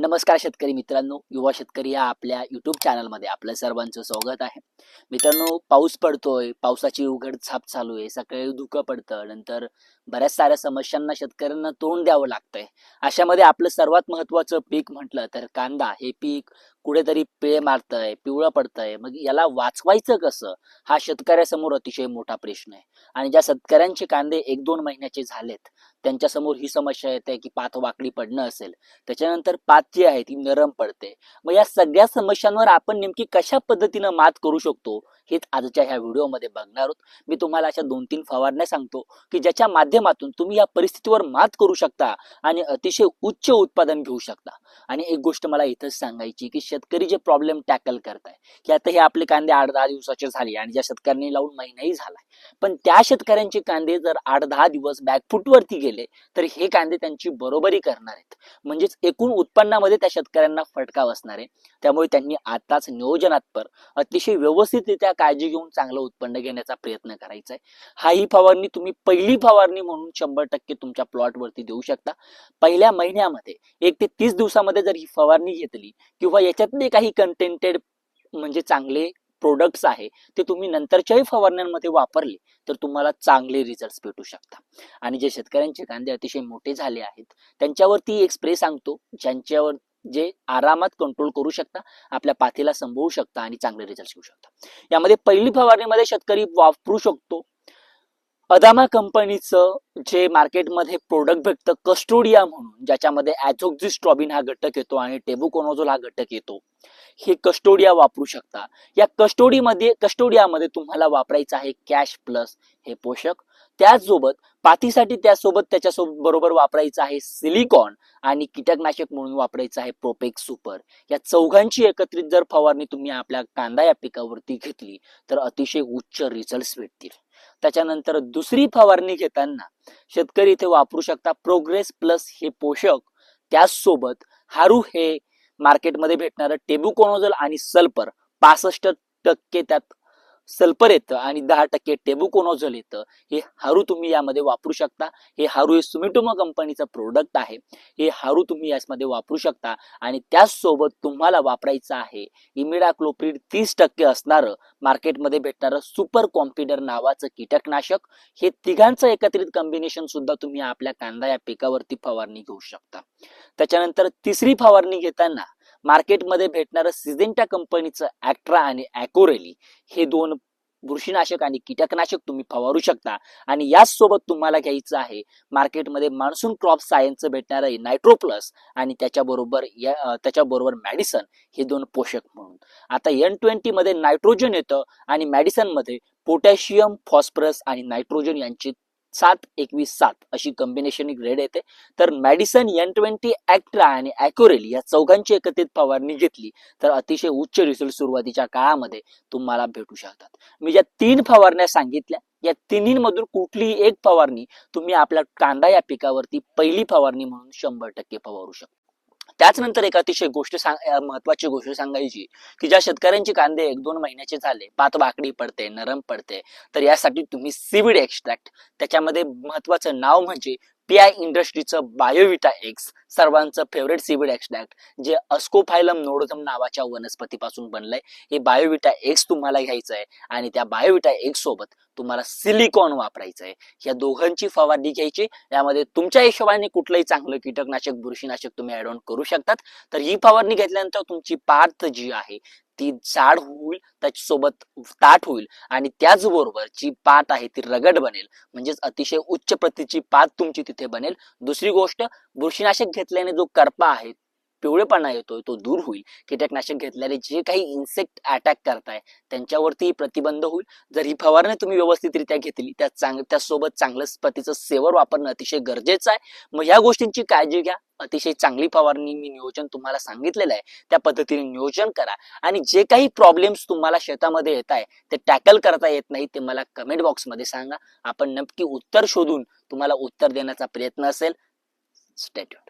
नमस्कार शेतकरी मित्रांनो युवा शेतकरी या आपल्या युट्यूब चॅनलमध्ये आपलं सर्वांचं स्वागत आहे. मित्रांनो पाऊस पडतोय पावसाची उघड छाप चालू आहे सकाळी धुकं पडतं नंतर बऱ्याच साऱ्या समस्यांना शेतकऱ्यांना तोंड द्यावं लागतंय. अशामध्ये आपलं सर्वात महत्वाचं पीक म्हटलं तर कांदा. हे पीक कुठेतरी पिळे मारतंय पिवळं पडतंय. मग याला वाचवायचं कसं? हा शेतकऱ्यासमोर अतिशय मोठा प्रश्न आहे. आणि ज्या शेतकऱ्यांचे कांदे एक दोन महिन्याचे झालेत त्यांच्यासमोर ही समस्या येते की पात वाकडी पडणं असेल. त्याच्यानंतर पात जी आहे ती नरम पडते. मग या सगळ्या समस्यांवर आपण नेमकी कशा पद्धतीनं मात करू शकतो हेच आजच्या ह्या व्हिडिओमध्ये बघणार आहोत. मी तुम्हाला अशा दोन तीन फवारण्या सांगतो की ज्याच्या माध्यमातून तुम्ही या परिस्थितीवर मात करू शकता आणि अतिशय उच्च उत्पादन घेऊ शकता. आणि एक गोष्ट मला इथंच सांगायची की शेतकरी जे प्रॉब्लेम टॅकल करताय की आता हे आपले कांदे आठ दहा दिवसाचे झाले आणि ज्या शेतकऱ्यांनी लावून महिनाही झालाय. पण त्या शेतकऱ्यांचे कांदे जर आठ दहा दिवस बॅकफुटवरती गेले तर हे कांदे त्यांची बरोबरी करणार आहेत. म्हणजेच एकूण उत्पन्नामध्ये त्या शेतकऱ्यांना फटका बसणार आहे. त्यामुळे त्यांनी आताच नियोजनात्पर अतिशय व्यवस्थितरित्या काळजी घेऊन चांगलं उत्पन्न घेण्याचा प्रयत्न करायचा आहे. हा ही फवारणी तुम्ही पहिली फवारणी म्हणून शंभर टक्के तुमच्या प्लॉटवरती देऊ शकता. पहिल्या महिन्यामध्ये एक ते तीस दिवसामध्ये जर ही फवारणी घेतली किंवा याच्यातले काही कंटेंटेड म्हणजे चांगले प्रोडक्ट्स आहे ते तुम्ही नंतरच्याही फवारण्यांमध्ये वापरले तर तुम्हाला चांगले रिझल्ट भेटू शकता आणि जे शेतकऱ्यांचे कांदे अतिशय मोठे झाले आहेत त्यांच्यावरती एक स्प्रे सांगतो ज्यांच्यावर जे आरामात कंट्रोल करू शकता आपल्या पाथीला संभवू शकता आणि चांगले रिझल्ट घेऊ शकता. यामध्ये पहिली फवारणीमध्ये शेतकरी वापरू शकतो अदामा कंपनीचं जे मार्केटमध्ये प्रोडक्ट भेटतं कस्टोडिया म्हणून ज्याच्यामध्ये ॲझोक्झिस्ट्रॉबिन हा घटक येतो आणि टेबुकोनोझोल हा घटक येतो हे कस्टोडिया वापरू शकता. या कस्टोडीमध्ये कस्टोडियामध्ये तुम्हाला वापरायचं आहे कॅश प्लस हे पोषक. त्याचसोबत पातीसाठी त्यासोबत त्याच्यासोबत बरोबर वापरायचं आहे सिलिकॉन आणि कीटकनाशक म्हणून वापरायचं आहे प्रोपेक सुपर या चौघांची एकत्रित जर फवारणी तुम्ही आपल्या कांदा या पिकावरती घेतली तर अतिशय उच्च रिझल्ट भेटतील. त्याच्यानंतर दुसरी फवारणी घेताना शेतकरी इथे वापरू शकता प्रोग्रेस प्लस हे पोषक. त्याचसोबत हारू हे मार्केटमध्ये भेटणारं टेबुकोनोजल आणि सल्फर पासष्ट टक्के त्यात सल्फर येतं आणि दहा टक्के टेबुकोनोझल येतं. हे हारू तुम्ही यामध्ये वापरू शकता. हे हारू हे सुमिटोमो कंपनीचं प्रोडक्ट आहे. हे हारू तुम्ही यामध्ये वापरू शकता. आणि त्याचसोबत तुम्हाला वापरायचं आहे इमिडाक्लोप्रिड तीस टक्के असणारं मार्केटमध्ये भेटणारं सुपर कॉम्पिडर नावाचं कीटकनाशक. हे तिघांचं एकत्रित कॉम्बिनेशन सुद्धा तुम्ही आपल्या कांदा या पिकावरती फवारणी घेऊ शकता. त्याच्यानंतर तिसरी फवारणी घेताना मार्केटमध्ये भेटणारं सिजेंटा कंपनीचं ऍक्ट्रा आणि ॲकोरेली हे दोन बुरशीनाशक आणि कीटकनाशक तुम्ही फवारू शकता. आणि याच सोबत तुम्हाला घ्यायचं आहे मार्केटमध्ये मान्सून क्रॉप सायन्सचं भेटणारं नायट्रो प्लस आणि त्याच्याबरोबर या त्याच्याबरोबर मॅडिसन हे दोन पोषक म्हणून. आता एन ट्वेंटी मध्ये नायट्रोजन येतं आणि मॅडिसनमध्ये पोटॅशियम फॉस्फरस आणि नायट्रोजन यांची सात एकवीस सात अशी कॉम्बिनेशन ग्रेड येते. तर मॅडिसन एन ट्वेंटी ऍक्ट्रा आणि ॲकोरेल या चौघांची एकत्रित फवारणी घेतली तर अतिशय उच्च रिझल्ट सुरुवातीच्या काळामध्ये तुम्हाला भेटू शकतात. मी ज्या तीन फवारण्या सांगितल्या या तिन्हीमधून कुठलीही एक फवारणी तुम्ही आपल्या कांदा या पिकावरती पहिली फवारणी म्हणून शंभर टक्के फवारू शकता. त्याचनंतर एक अतिशय गोष्ट सांग महत्वाची गोष्ट सांगायची की ज्या शेतकऱ्यांचे कांदे एक दोन महिन्याचे झाले पात वाकडी पडते नरम पडते तर यासाठी तुम्ही सीविड एक्स्ट्रॅक्ट त्याच्यामध्ये महत्वाचं नाव म्हणजे पी आय इंडस्ट्रीचं बायोविटा एक्स सर्वांचं फेवरेट सीविड एक्स्ट्रॅक्ट जे अस्कोफायलम नोडोथम नावाच्या वनस्पतीपासून बनलंय हे बायोविटा एक्स तुम्हाला घ्यायचं आहे आणि त्या बायोविटा एक्स सोबत तुम्हाला सिलिकॉन वापरायचं आहे. या दोघांची फवारणी घ्यायची यामध्ये तुमच्या हिशोबाने कुठलंही चांगलं कीटकनाशक बुरशीनाशक तुम्ही ऍड ऑन करू शकतात. तर ही फवारणी घेतल्यानंतर तुमची पार्थ जी आहे ती जाड होईल त्याच्यासोबत ताट होईल आणि त्याचबरोबर जी पात आहे ती रगड बनेल. म्हणजेच अतिशय उच्च प्रतीची पात तुमची तिथे बनेल. दुसरी गोष्ट बुरशीनाशक घेतल्याने जो करपा आहे पिवळेपणा येतोय तो दूर होईल. कीटकनाशक घेतल्याने जे काही इन्सेक्ट अटॅक करताय त्यांच्यावरती प्रतिबंध होईल. जर ही फवारणी तुम्ही व्यवस्थितरित्या घेतली त्या चांग त्यासोबत चांगलं पतीचं सेवर वापरणं अतिशय गरजेचं आहे. मग ह्या गोष्टींची काळजी घ्या. अतिशय चांगली फवारणी मी नियोजन तुम्हाला सांगितलेलं आहे. त्या पद्धतीने नियोजन करा. आणि जे काही प्रॉब्लेम्स तुम्हाला शेतामध्ये येत आहे ते टॅकल करता येत नाही ते मला कमेंट बॉक्समध्ये सांगा. आपण नक्की उत्तर शोधून तुम्हाला उत्तर देण्याचा प्रयत्न असेल. स्टेट्यूट